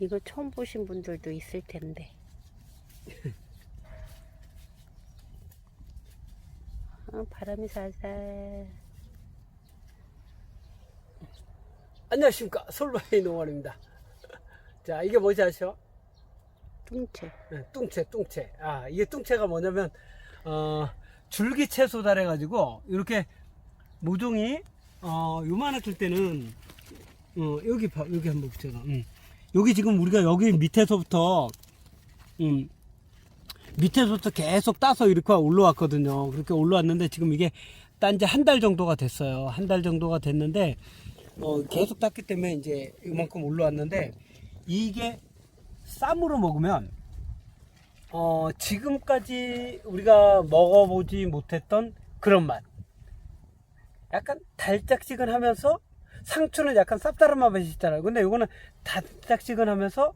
이거 처음 보신 분들도 있을 텐데. 어, 바람이 살살. 안녕하십니까 솔바이 농원입니다. 자 이게 뭐지 아시죠? 뚱채. 네, 뚱채 뚱채. 아 이게 뚱채가 뭐냐면 어, 줄기 채소다 해가지고 이렇게 모종이 어, 요만했을 때는 어, 여기 봐 여기 한번 붙여놔. 음. 여기 지금 우리가 여기 밑에서부터 음, 밑에서부터 계속 따서 이렇게 올라왔거든요. 그렇게 올라왔는데 지금 이게 딴 지 한 달 정도가 됐어요. 한 달 정도가 됐는데 어, 계속 땄기 때문에 이제 이만큼 올라왔는데 이게 쌈으로 먹으면 어, 지금까지 우리가 먹어보지 못했던 그런 맛. 약간 달짝지근하면서 상추는 약간 쌉싸름한 맛이 있잖아요. 근데 이거는 달짝지근하면서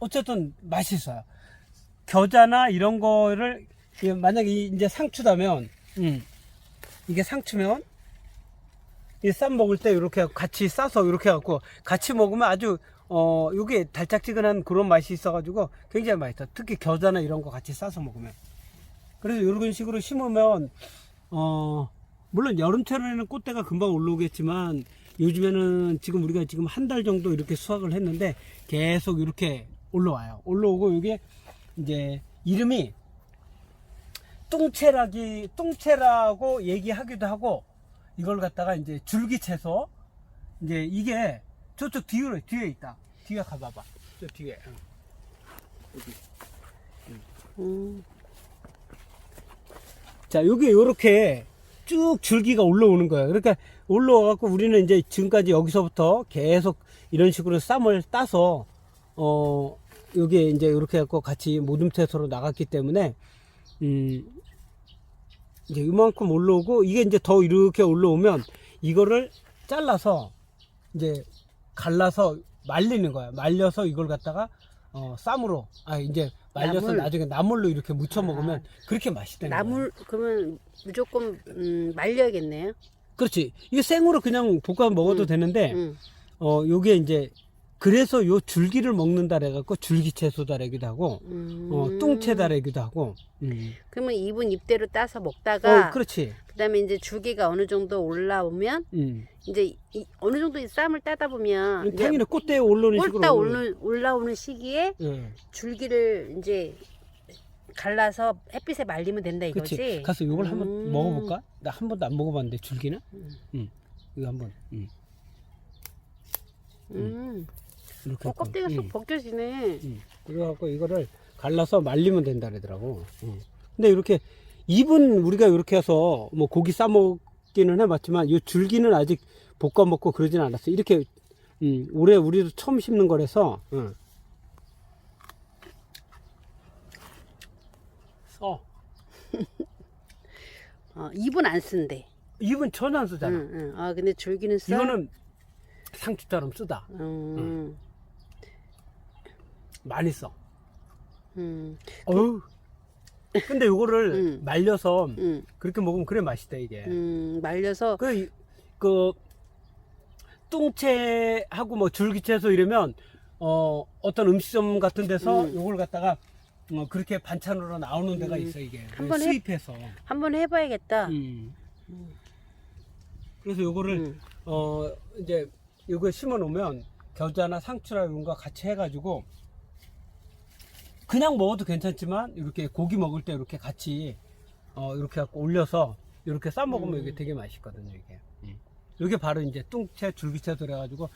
어쨌든 맛있어요. 겨자나 이런 거를 이게 만약에 이- 이제 상추다면, 음, 이게 상추면 이 쌈 먹을 때 이렇게 같이 싸서 이렇게 갖고 같이 먹으면 아주 어 요게 달짝지근한 그런 맛이 있어가지고 굉장히 맛있어. 특히 겨자나 이런 거 같이 싸서 먹으면. 그래서 이런 식으로 심으면 어 물론 여름철에는 꽃대가 금방 올라오겠지만 요즘에는 지금 우리가 지금 한 달 정도 이렇게 수확을 했는데 계속 이렇게 올라와요. 올라오고 이게 이제 이름이 뚱채라기 뚱채라고 얘기하기도 하고 이걸 갖다가 이제 줄기 채소 이제 이게 저쪽 뒤로 뒤에 있다. 뒤에 가봐봐. 저 뒤에. 응. 여기. 음, 자, 여기 요렇게 쭉 줄기가 올라오는 거예요. 그러니까 올라와갖고 우리는 이제 지금까지 여기서부터 계속 이런 식으로 쌈을 따서, 어, 여기에 이제 이렇게 해갖고 같이 모둠태소로 나갔기 때문에, 음, 이제 이만큼 올라오고, 이게 이제 더 이렇게 올라오면, 이거를 잘라서, 이제 갈라서 말리는 거야. 말려서 이걸 갖다가, 어, 쌈으로, 아, 이제 말려서 나물. 나중에 나물로 이렇게 무쳐 아. 먹으면 그렇게 맛있다는 거야. 나물, 그러면 무조건, 음, 말려야겠네요. 그렇지. 이게 생으로 그냥 볶아 먹어도 음. 되는데, 음. 어, 요게 이제, 그래서 요 줄기를 먹는다 그래갖고 줄기채소다래기도 하고, 음. 어, 뚱채다래기도 하고, 음. 그러면 입은 입대로 따서 먹다가, 어, 그렇지. 그 다음에 이제 줄기가 어느 정도 올라오면, 음. 이제 이- 어느 정도 이 쌈을 따다 보면, 당연히 꽃대에 올라오는 식으로. 올라, 올라오는 시기에 예. 줄기를 이제 갈라서 햇빛에 말리면 된다. 이거지. 가서 요걸 한번 음. 먹어볼까? 나 한 번도 안 먹어봤는데, 줄기는? 음. 음. 이거 한번, 음. 음. 이렇게. 어, 껍데기가 쏙 음. 벗겨지네. 음. 그래갖고 이거를 갈라서 말리면 된다 그러더라고. 음. 근데 이렇게 잎은 우리가 이렇게 해서 뭐 고기 싸 먹기는 해봤지만 이 줄기는 아직 볶아 먹고 그러진 않았어. 이렇게 음, 올해 우리도 처음 심는 거라서. 응. 써. 어, 입은 안 쓴대. 잎은 전혀 안 응, 쓰잖아. 응. 아 근데 줄기는 써. 이거는 상추처럼 쓰다. 음. 많이 써. 음. 어우. 근데 이거를 음. 말려서 음. 그렇게 먹으면 그래 맛있다 이게. 음. 말려서 그, 그, 뚱채하고 뭐 줄기채소 이러면, 어, 어떤 음식점 같은 데서 음. 요걸 갖다가, 어, 그렇게 반찬으로 나오는 데가 음. 있어, 이게. 한번 해- 수입해서. 한번 해봐야겠다. 음. 그래서 요거를, 음. 어, 이제, 요거 심어 놓으면, 겨자나 상추나 이런 거 같이 해가지고, 그냥 먹어도 괜찮지만, 이렇게 고기 먹을 때 이렇게 같이, 어, 이렇게 갖고 올려서, 이렇게 싸 먹으면 음. 이게 되게 맛있거든요, 이게. 이게 바로 이제 뚱채, 줄기채소 그래가지고,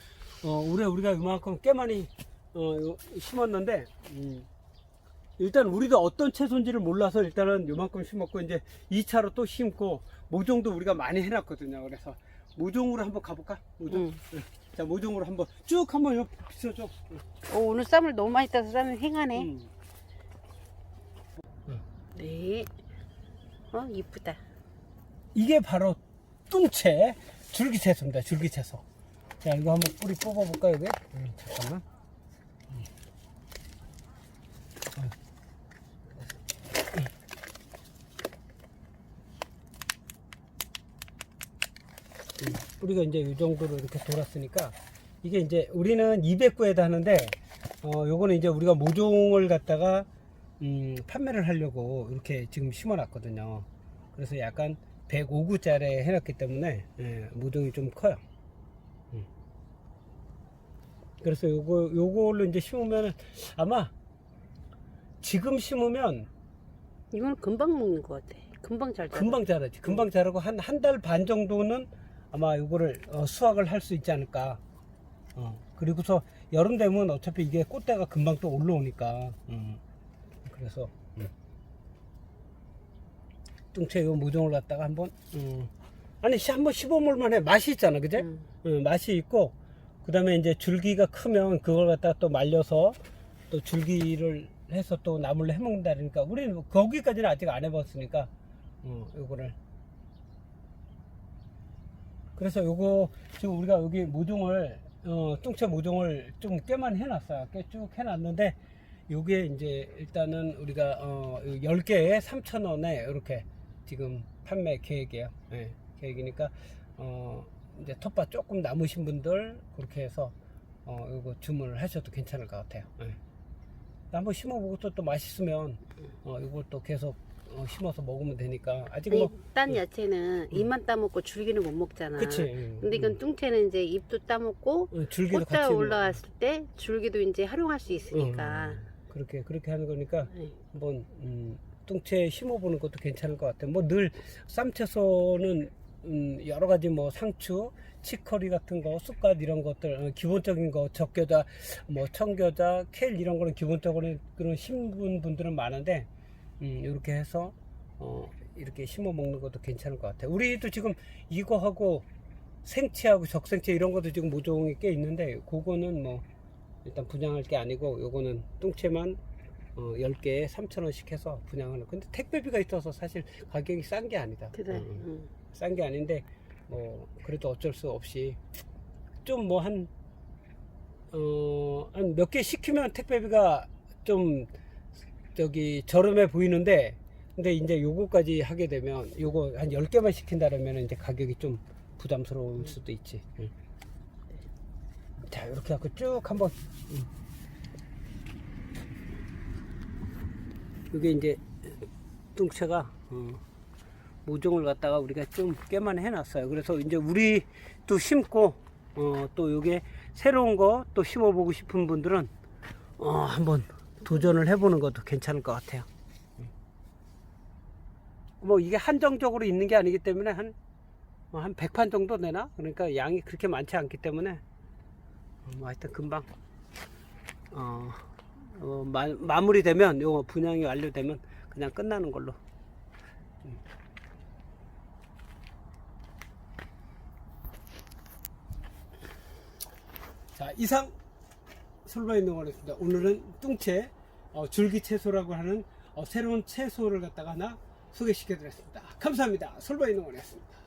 어, 올해 우리가 이만큼 꽤 많이, 어, 요- 심었는데, 음, 일단 우리도 어떤 채소인지를 몰라서 일단은 요만큼 심었고, 이제 2차로 또 심고, 모종도 우리가 많이 해놨거든요. 그래서 모종으로 한번 가볼까? 모종. 음. 네. 자, 모종으로 한번 쭉 한번 요 비춰줘. 어, 오늘 쌈을 너무 많이 따서 쌈이 횡하네. 음. 네. 어 이쁘다. 이게 바로 뚱채 줄기채소입니다. 줄기채소. 자, 이거 한번 뿌리 뽑아볼까, 여기? 음, 잠깐만. 음. 음. 음, 뿌리가 이제 이 정도로 이렇게 돌았으니까 이게 이제 우리는 200구에다 하는데 어, 요거는 이제 우리가 모종을 갖다가 음, 판매를 하려고 이렇게 지금 심어놨거든요. 그래서 약간 105구짜리 해놨기 때문에 예, 모종이 좀 커요. 음. 그래서 요거 요걸로 이제 심으면 아마 지금 심으면 이건 금방 먹는 것 같아. 금방 잘 자라. 금방 자라지. 금방 자라고 한 한 달 반 정도는 아마 요거를 어, 수확을 할 수 있지 않을까. 어, 그리고서 여름 되면 어차피 이게 꽃대가 금방 또 올라오니까. 음. 그래서 음. 뚱채 요 모종을 갖다가 한번 음. 아니 시- 한번 씹어볼만 해. 맛이 있잖아, 그제? 음. 음, 맛이 있고 그 다음에 이제 줄기가 크면 그걸 갖다가 또 말려서 또 줄기를 해서 또 나물로 해먹는다니까 우리는 거기까지는 아직 안 해봤으니까 어, 요거를 그래서 요거 지금 우리가 여기 모종을 어, 뚱채 모종을 좀 꽤만 해놨어요 꽤 쭉 해놨는데 요게 이제 일단은 우리가 어, 10개에 3,000원에 이렇게 지금 판매 계획이에요. 예, 계획이니까 어, 이제 텃밭 조금 남으신 분들 그렇게 해서 어, 요거 주문을 하셔도 괜찮을 것 같아요. 예. 한번 심어보고 또, 또 맛있으면 어, 이것도 계속 어, 심어서 먹으면 되니까 아직 아니, 뭐딴 야채는 잎만 따먹고 줄기는 못 먹잖아. 그치. 음, 근데 이건 뚱채는 이제 잎도 따먹고 음, 줄기도 꽃다 올라왔을 때 줄기도 이제 활용할 수 있으니까. 음, 그렇게 그렇게 하는 거니까 네. 한번 음, 뚱채 심어보는 것도 괜찮을 것 같아요. 뭐 늘 쌈채소는 음, 여러 가지 뭐 상추, 치커리 같은 거, 쑥갓 이런 것들 어, 기본적인 거 적겨자, 뭐 청겨자, 켈 이런 거는 기본적으로 그런 심은 분들은 많은데 음, 이렇게 해서 어, 이렇게 심어 먹는 것도 괜찮을 것 같아요. 우리도 지금 이거하고 생채하고 적생채 이런 것도 지금 모종이 꽤 있는데 그거는 뭐 일단 분양할 게 아니고 요거는 뚱채만 어, 10개에 3,000원씩 해서 분양하는 근데 택배비가 있어서 사실 가격이 싼 게 아니다 그래. 음, 음. 싼 게 아닌데 뭐 그래도 어쩔 수 없이 좀 뭐 한 어, 한 몇 개 시키면 택배비가 좀 저기 저렴해 보이는데 근데 이제 요거까지 하게 되면 요거 한 10개만 시킨다면 이제 가격이 좀 부담스러울 수도 있지. 응. 자, 이렇게 하고 쭉 한번 응. 이게 이제 뚱채가 어, 모종을 갖다가 우리가 좀 꽤만 해놨어요. 그래서 이제 우리 또 심고 어, 또 요게 새로운 거 또 심어보고 싶은 분들은 어, 한번 도전을 해보는 것도 괜찮을 것 같아요. 뭐 이게 한정적으로 있는 게 아니기 때문에 한, 어, 한 100판 정도 되나? 그러니까 양이 그렇게 많지 않기 때문에 어, 뭐 하여튼 금방 어, 어, 마, 마무리되면 요 분양이 완료되면 그냥 끝나는 걸로. 음. 자 이상 솔바인 농원이었습니다. 오늘은 뚱채 어, 줄기 채소라고 하는 어, 새로운 채소를 갖다가 하나 소개시켜 드렸습니다. 감사합니다. 솔바인 농원이었습니다